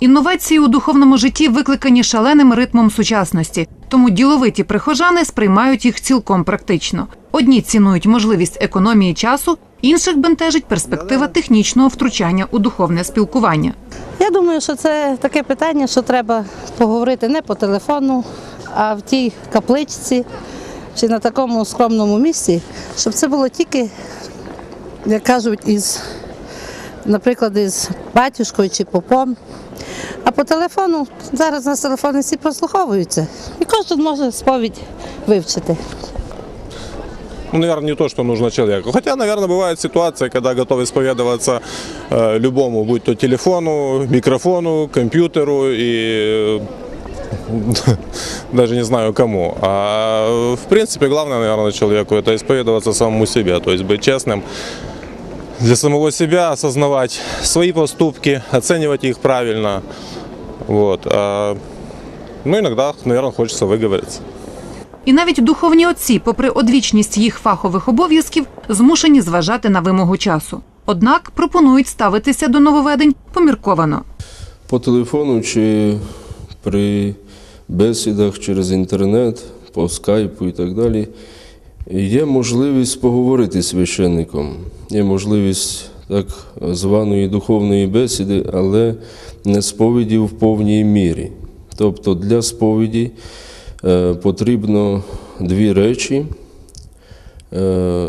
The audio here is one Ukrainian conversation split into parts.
Інновації у духовному житті викликані шаленим ритмом сучасності, тому діловиті прихожани сприймають їх цілком практично. Одні цінують можливість економії часу, інших бентежить перспектива технічного втручання у духовне спілкування. Я думаю, що це таке питання, що треба поговорити не по телефону, а в тій капличці чи на такому скромному місці, щоб це було тільки, як кажуть, із, наприклад, із батюшкою чи попом. А по телефону зараз на телефони всі прослуховуються, і кожен може сповідь вивчити. Ну, наверное, не то, что нужно человеку. Хотя, наверное, бывает ситуация, когда готов исповедоваться э, любому, будь то телефону, микрофону, компьютеру и э, даже не знаю кому. А в принципе, главное, наверное, человеку это исповедоваться самому себе, то есть быть честным для самого себя, осознавать свои поступки, оценивать их правильно. Вот. А, ну, иногда, наверное, хочется выговориться. І навіть духовні отці, попри одвічність їх фахових обов'язків, змушені зважати на вимогу часу. Однак пропонують ставитися до нововведень помірковано. по телефону чи при бесідах через інтернет, по скайпу і так далі. Є можливість поговорити з священником, є можливість так званої духовної бесіди, але не сповіді в повній мірі. Тобто для сповіді е, потрібно дві речі. Е,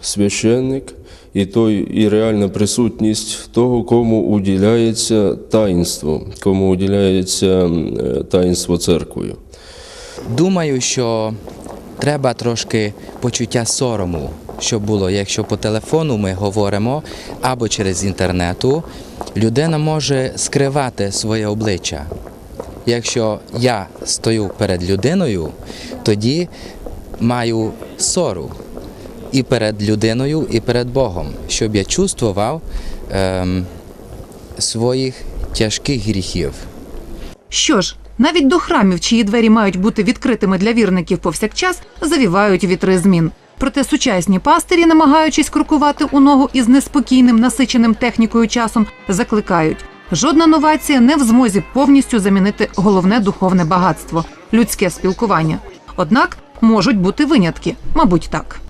священник і той, і реальна присутність того, кому уділяється таїнство, кому уділяється е, таїнство церквою. Думаю, що треба трошки почуття сорому, щоб було, якщо по телефону ми говоримо або через інтернету, людина може скривати своє обличчя. Якщо я стою перед людиною, тоді маю сору і перед людиною, і перед Богом, щоб я чувствував ем, своїх тяжких гріхів. Що ж, навіть до храмів, чиї двері мають бути відкритими для вірників повсякчас, завівають вітри змін. Проте сучасні пастирі, намагаючись крокувати у ногу із неспокійним, насиченим технікою часом, закликають. Жодна новація не в змозі повністю замінити головне духовне багатство людське спілкування. Однак можуть бути винятки, мабуть, так.